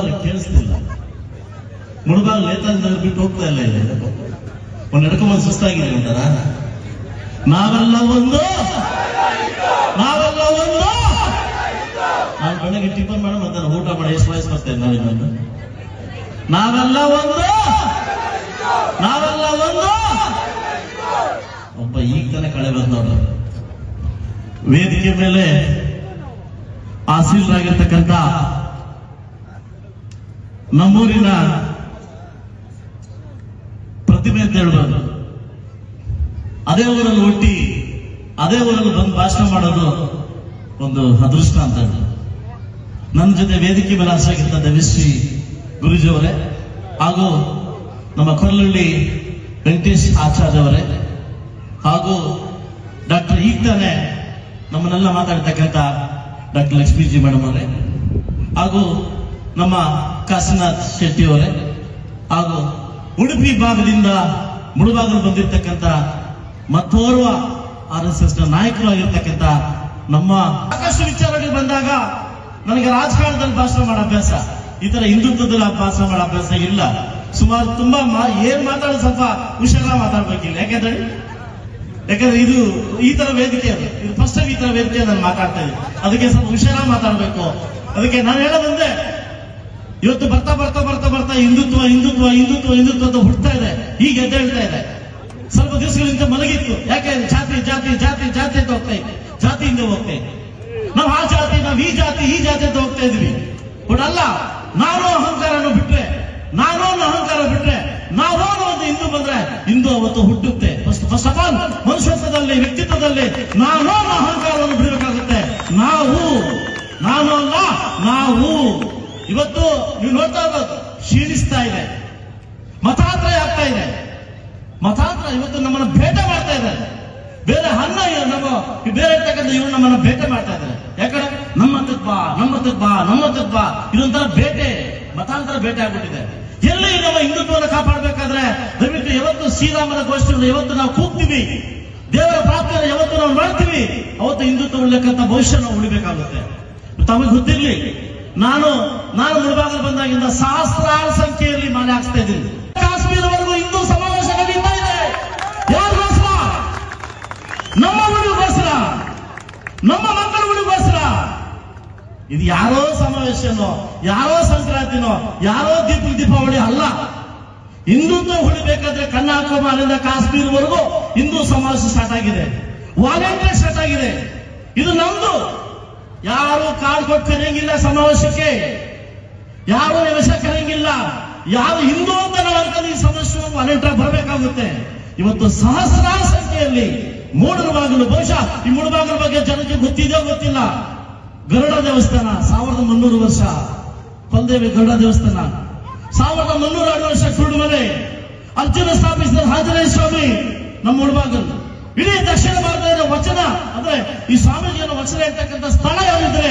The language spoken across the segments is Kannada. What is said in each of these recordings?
ಕೇಳಿಸ್ತಿಲ್ಲ ಮುಳುಬಾಗ್ ನೇತಾಜಿ ಬಿಟ್ಟು ಹೋಗ್ತಾ ಇಲ್ಲ ಇಲ್ಲ. ಒಂದು ನಡ್ಕೊಂಬಂದು ಸುಸ್ತಾಗಿದೆ ಅಂತಾರ ನಾವೆಲ್ಲ ಒಂದು. ನಾವೆಲ್ಲ ಒಂದು. ನಾನು ಬೆಳಗ್ಗೆ ಟಿಫನ್ ಮಾಡಿ ಮತ್ತೆ ಊಟ ಮಾಡಿ, ಎಷ್ಟು ವಯಸ್ಸು ಬರ್ತೇನೆ ನಾವಿನ್ನೊಂದು ನಾವೆಲ್ಲ ಒಂದು. ನಾವೆಲ್ಲ ಒಂದು. ಒಬ್ಬ ಈಗ ತಾನೇ ಕಳೆ ಬಂದವರು ವೇದಿಕೆ ಮೇಲೆ ಆಸೀನರಾಗಿರ್ತಕ್ಕಂಥ ನಮ್ಮೂರಿನ ಪ್ರತಿಭೆ ಅಂತ ಹೇಳ್ಬಾರ್ದು ಅದೇ ಊರಲ್ಲಿ ಹುಟ್ಟಿ, ಅದೇ ಊರಲ್ಲಿ ಬಂದು ಭಾಷಣ ಮಾಡೋದು ಒಂದು ಅದೃಷ್ಟ ಅಂತ ಹೇಳಿ ನನ್ನ ಜೊತೆ ವೇದಿಕೆ ಮೇಲೆ ಆಸರಾಗಿದ್ದ ದೇವಿಶ್ರೀ ಗುರುಜಿ ಅವರೇ, ಹಾಗೂ ನಮ್ಮ ಕೊರಲಳ್ಳಿ ವೆಂಕಟೇಶ್ ಆಚಾರ್ಯ ಅವರೇ, ಹಾಗೂ ಡಾಕ್ಟರ್ ಈಗ ತಾನೇ ನಮ್ಮನ್ನೆಲ್ಲ ಮಾತಾಡ್ತಕ್ಕಂಥ ಡಾಕ್ಟರ್ ಲಕ್ಷ್ಮೀಜಿ ಮೇಡಮ್ ಅವರೇ, ಹಾಗೂ ನಮ್ಮ ಕಾಶಿನಾಥ್ ಶೆಟ್ಟಿ ಅವರೇ ಹಾಗೂ ಉಡುಪಿ ಭಾಗದಿಂದ ಮುಳುಬಾಗಲು ಬಂದಿರತಕ್ಕಂತ ಮತ್ತೋರ್ವ ಆರ್ ಎಸ್ ಎಸ್ನ ನಾಯಕರು ಆಗಿರ್ತಕ್ಕಂಥ ನಮ್ಮ ಸಾಕಷ್ಟು ವಿಚಾರಗಳಿಗೆ ಬಂದಾಗ ನನಗೆ ರಾಜಕಾರಣದಲ್ಲಿ ಭಾಷಣ ಮಾಡೋ ಅಭ್ಯಾಸ, ಈ ತರ ಹಿಂದುತ್ವದಲ್ಲಿ ಭಾಷಣ ಮಾಡೋ ಅಭ್ಯಾಸ ಇಲ್ಲ. ಸುಮಾರು ತುಂಬಾ ಏನ್ ಮಾತಾಡೋದು ಸ್ವಲ್ಪ ಹುಷಾರ ಮಾತಾಡ್ಬೇಕಿಲ್ಲ. ಯಾಕೆಂದ್ರೆ, ಯಾಕಂದ್ರೆ ಇದು ಈ ತರ ವೇದಿಕೆ ಅದು. ಇದು ಫಸ್ಟ್ ಟೈಮ್ ಈ ತರ ವೇದಿಕೆ ನಾನು ಮಾತಾಡ್ತಾ ಇದ್ದೀನಿ. ಅದಕ್ಕೆ ಸ್ವಲ್ಪ ಹುಷಾರ ಮಾತಾಡ್ಬೇಕು. ಅದಕ್ಕೆ ನಾನು ಹೇಳೋದಂದ್ರೆ ಇವತ್ತು ಬರ್ತಾ ಬರ್ತಾ ಬರ್ತಾ ಬರ್ತಾ ಹಿಂದುತ್ವ ಹಿಂದುತ್ವ ಹಿಂದುತ್ವ ಹಿಂದುತ್ವ ಅಂತ ಹುಡ್ತಾ ಇದೆ. ಈಗ ಎದ್ದೇಳ್ತಾ ಇದೆ. ಸ್ವಲ್ಪ ದಿವಸಗಳಿಂದ ಮಲಗಿತ್ತು. ಯಾಕೆ? ಜಾತಿ ಜಾತಿ ಜಾತಿ ಜಾತಿ ಅಂತ ಹೋಗ್ತಾ ಇದ್ದೆ ಜಾತಿಯಿಂದ ಹೋಗ್ತಾ ನಾವು ಆ ಜಾತಿ ನಾವು ಈ ಜಾತಿ ಈ ಜಾತಿ ಅಂತ ಹೋಗ್ತಾ ಇದ್ವಿ. ಬಟ್ ಅಲ್ಲ, ನಾನು ಅಹಂಕಾರನ ಬಿಟ್ರೆ, ನಾನು ಅಹಂಕಾರ ಬಿಟ್ರೆ ನಾವು ಒಂದು ಹಿಂದೂ ಬಂದ್ರೆ ಹಿಂದೂ ಅವತ್ತು ಹುಟ್ಟುತ್ತೆ. ಫಸ್ಟ್ ಫಸ್ಟ್ ಆಫ್ ಆಲ್ ಮನುಷ್ಯತ್ವದಲ್ಲಿ, ವ್ಯಕ್ತಿತ್ವದಲ್ಲಿ ನಾನು ಅಹಂಕಾರವನ್ನು ಬಿಡಬೇಕಾಗುತ್ತೆ. ನಾವು, ನಾನು ಅಲ್ಲ, ನಾವು. ಇವತ್ತು ನೀವು ನೋಡ್ತಾ ಇರ್ಬೋದು ಕ್ಷೀಣಿಸ್ತಾ ಇದೆ. ಮತಾಂತರ ಆಗ್ತಾ ಇದೆ. ಮತಾಂತರ ಇವತ್ತು ನಮ್ಮನ್ನ ಭೇಟ ಮಾಡ್ತಾ ಇದ್ದಾರೆ ಬೇರೆ ಅನ್ನ ನಮ್ಮ, ಬೇರೆ ಇರ್ತಕ್ಕಂಥ ಇವರು ನಮ್ಮನ್ನ ಬೇಟೆ ಮಾಡ್ತಾ ಇದ್ದಾರೆ. ಯಾಕಂದ್ರೆ ನಮ್ಮ ಬಾ ನಮ್ಮ ಬಾ ನಮ್ಮ ಬಾ ಇದೊಂಥರ ಬೇಟೆ ಮತಾಂತರ ಬೇಟೆ ಆಗ್ಬಿಟ್ಟಿದೆ. ಎಲ್ಲಿ ನಮ್ಮ ಹಿಂದುತ್ವವನ್ನು ಕಾಪಾಡಬೇಕಾದ್ರೆ, ದಯವಿಟ್ಟು ಯಾವತ್ತು ಶ್ರೀರಾಮನ ಗೋಷ್ಠಿಗಳು ಯಾವತ್ತು ನಾವು ಕೂಗ್ತೀವಿ. ದೇವರ ಪ್ರಾರ್ಥನೆ ಯಾವತ್ತು ನಾವು ಮಾಡ್ತೀವಿ. ಅವತ್ತು ಹಿಂದುತ್ವ ಉಳ್ಳಕ್ಕಂಥ ಭವಿಷ್ಯ ನಾವು ಉಳಿಬೇಕಾಗುತ್ತೆ. ತಮಗೆ ಗೊತ್ತಿರ್ಲಿ ನಾನು ನಾನು ಮುಳುಬಾಗಲು ಬಂದಾಗಿಂದ ಸಹಸ್ರಾರು ಸಂಖ್ಯೆಯಲ್ಲಿ ಮಾಲೆ ಹಾಕ್ಸ್ತಾ ಇದ್ದೀನಿ. ಕಾಶ್ಮೀರವರೆಗೂ ಹಿಂದೂ ಸಮಾವೇಶ ನಡೀತಾ ಇದೆ. ಯಾರಿಗೋಸ್ಕರ ನಮ್ಮ ಊರಿಗೋಸ್ಕರ ನಮ್ಮ ಮಕ್ಕಳ ಊರಿಗೋಸ್ಕರ ಇದು ಯಾರೋ ಸಮಾವೇಶನೋ, ಯಾರೋ ಸಂಕ್ರಾಂತಿನೋ, ಯಾರೋ ದೀಪ, ದೀಪಾವಳಿ ಅಲ್ಲ. ಹಿಂದುತ್ವ ಉಳಿಬೇಕಾದ್ರೆ ಕನ್ಯಾಕುಮಾರಿಯಿಂದ ಕಾಶ್ಮೀರವರೆಗೂ ಹಿಂದೂ ಸಮಾವೇಶ ಸ್ಟಾರ್ಟ್ ಆಗಿದೆ. ವಾಲಂಟಿಯರ್ ಸ್ಟಾರ್ಟ್ ಆಗಿದೆ. ಇದು ನಮ್ದು. ಯಾರು ಕಾಲ್ ಕೊಟ್ಟು ಕರೆಯಂಗಿಲ್ಲ ಸಮಾವೇಶಕ್ಕೆ. ಯಾರು ನಿಮಿಷ ಕರೆಯಂಗಿಲ್ಲ. ಯಾರು ಹಿಂದೂ ಅಂತ ನಾವು ಅನ್ಕೊಂಡು ಈ ಸಮಸ್ಯೆ ಅನೇಕ ಬರಬೇಕಾಗುತ್ತೆ. ಇವತ್ತು ಸಹಸ್ರಾರು ಸಂಖ್ಯೆಯಲ್ಲಿ ಮೂಡರವಾಗಲು ಬಹುಶಃ ಈ ಮೂಡಬಾಗಲ ಬಗ್ಗೆ ಜನಕ್ಕೆ ಗೊತ್ತಿದೆಯೋ ಗೊತ್ತಿಲ್ಲ. ಗರುಡ ದೇವಸ್ಥಾನ, ಸಾವಿರದ ಮುನ್ನೂರು ವರ್ಷ. ಕೊಲ್ದೇವಿ ಗರುಡ ದೇವಸ್ಥಾನ. ಸಾವಿರದ ಮುನ್ನೂರ ಎರಡು ವರ್ಷ ಕುರುಡುಮಲೆ ಅರ್ಜುನ ಸ್ಥಾಪಿಸಿದ ಹಾಜರೇ ಸ್ವಾಮಿ, ನಮ್ಮ ಮುಳಬಾಗಲ್ ಇಡೀ ದಕ್ಷಿಣ ಭಾರತದ ವಚನ, ಅಂದ್ರೆ ಈ ಸ್ವಾಮೀಜಿಯನ್ನು ವಚನ ಇರ್ತಕ್ಕಂಥ ಸ್ಥಳ ಯಾವಿದ್ರೆ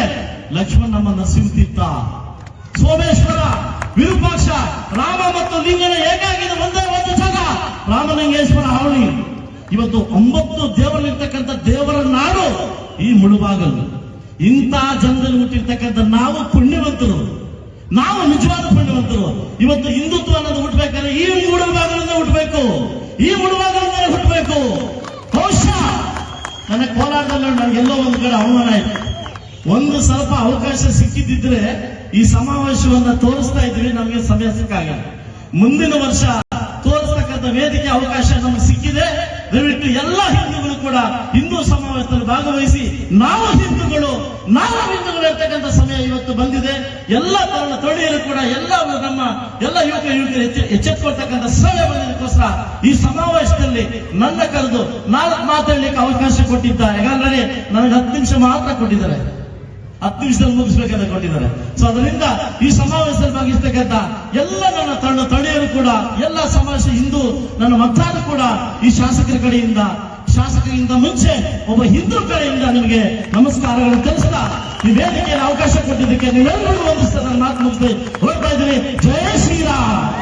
ಲಕ್ಷ್ಮಣ ನಮ್ಮ ನರಸಿಂಹತೀರ್ಥ ಸೋಮೇಶ್ವರ, ವಿರೂಪಾಕ್ಷ, ರಾಮ ಮತ್ತು ಲಿಂಗನ ಏಕಾಗಿದೆ ಒಂದೇ ಒಂದು ಜಾಗ, ರಾಮಲಿಂಗೇಶ್ವರ ಹಾವಳಿ. ಇವತ್ತು ಒಂಬತ್ತು ದೇವರಲ್ಲಿರ್ತಕ್ಕಂಥ ದೇವರ ನಾಡು ಈ ಮುಳುಬಾಗಲು. ಇಂಥ ಜನರಲ್ಲಿ ಹುಟ್ಟಿರ್ತಕ್ಕಂಥ ನಾವು ಪುಣ್ಯವಂತರು. ನಾವು ನಿಜವಾದ ಪುಣ್ಯವಂತರು. ಇವತ್ತು ಹಿಂದುತ್ವ ಅನ್ನೋದು ನನ್ನ ಕೋಲಾರದಲ್ಲಿ ನನಗೆಲ್ಲೋ ಒಂದು ಕಡೆ ಅವಮಾನ ಆಯ್ತು. ಒಂದು ಸ್ವಲ್ಪ ಅವಕಾಶ ಸಿಕ್ಕಿದ್ದಿದ್ರೆ ಈ ಸಮಾವೇಶವನ್ನ ತೋರಿಸ್ತಾ ಇದ್ವಿ, ನಮಗೆ ಸಮಯ ಸಿಕ್ಕಾಗಲ್ಲ. ಮುಂದಿನ ವರ್ಷ ತೋರಿಸ್ತಕ್ಕಂಥ ವೇದಿಕೆ ಅವಕಾಶ ನಮ್ಗೆ ಸಿಕ್ಕಿದೆ. ದಯವಿಟ್ಟು ಎಲ್ಲ ಹಿಂದೂಗಳು ಕೂಡ ಹಿಂದೂ ಸಮಾವೇಶದಲ್ಲಿ ಭಾಗವಹಿಸಿ, ನಾವು ಹಿಂದೂಗಳು, ನಾವು ಇವತ್ತು ಬಂದಿದೆ. ಎಲ್ಲ ತರುಣ ತಳಿಯರು ಕೂಡ ಎಲ್ಲ ನಮ್ಮ ಎಲ್ಲ ಯುವಕ ಯುವಕರು ಎಚ್ಚೆತ್ಕೊಳ್ತಕ್ಕಂಥ ಸಮಯ ಬಂದಿದ್ದಕ್ಕೋಸ್ಕರ ಈ ಸಮಾವೇಶದಲ್ಲಿ ನನ್ನ ಕರೆದು ನಾಲ್ಕು ಮಾತಾಡ್ಲಿಕ್ಕೆ ಅವಕಾಶ ಕೊಟ್ಟಿದ್ದ ಯಾಕಂದ್ರೆ ನನಗೆ ಹತ್ತು ನಿಮಿಷ ಮಾತ್ರ ಕೊಟ್ಟಿದ್ದಾರೆ. ಹತ್ತು ನಿಮಿಷದಲ್ಲಿ ಮುಗಿಸ್ಬೇಕಂತ ಕೊಟ್ಟಿದ್ದಾರೆ. ಸೊ ಅದರಿಂದ ಈ ಸಮಾವೇಶದಲ್ಲಿ ಭಾಗಿಸ್ತಕ್ಕಂಥ ಎಲ್ಲ ನನ್ನ ತನ್ನ ತಳಿಯರು ಕೂಡ, ಎಲ್ಲ ಸಮಾವೇಶ ಹಿಂದೂ ನನ್ನ ಮತದಾರ ಕೂಡ ಈ ಶಾಸಕರ ಕಡೆಯಿಂದ ಶಾಸಕರಿಂದ ಮುಂಚೆ ಒಬ್ಬ ಹಿಂದೂ ಕಡೆಯಿಂದ ನಿಮಗೆ ನಮಸ್ಕಾರಗಳು ತಿಳಿಸ್ತಾ ಈ ವೇದಿಕೆಯಲ್ಲಿ ಅವಕಾಶ ಕೊಟ್ಟಿದ್ದಕ್ಕೆ ನೀವೆಲ್ಲರಿಗೂ ಒಂದು ನನ್ನ ಮಾತು ಮುಗಿಸಿ ಹೋಗ್ತಾ ಇದ್ದೀನಿ ಜಯ ಶ್ರೀರಾಮ್.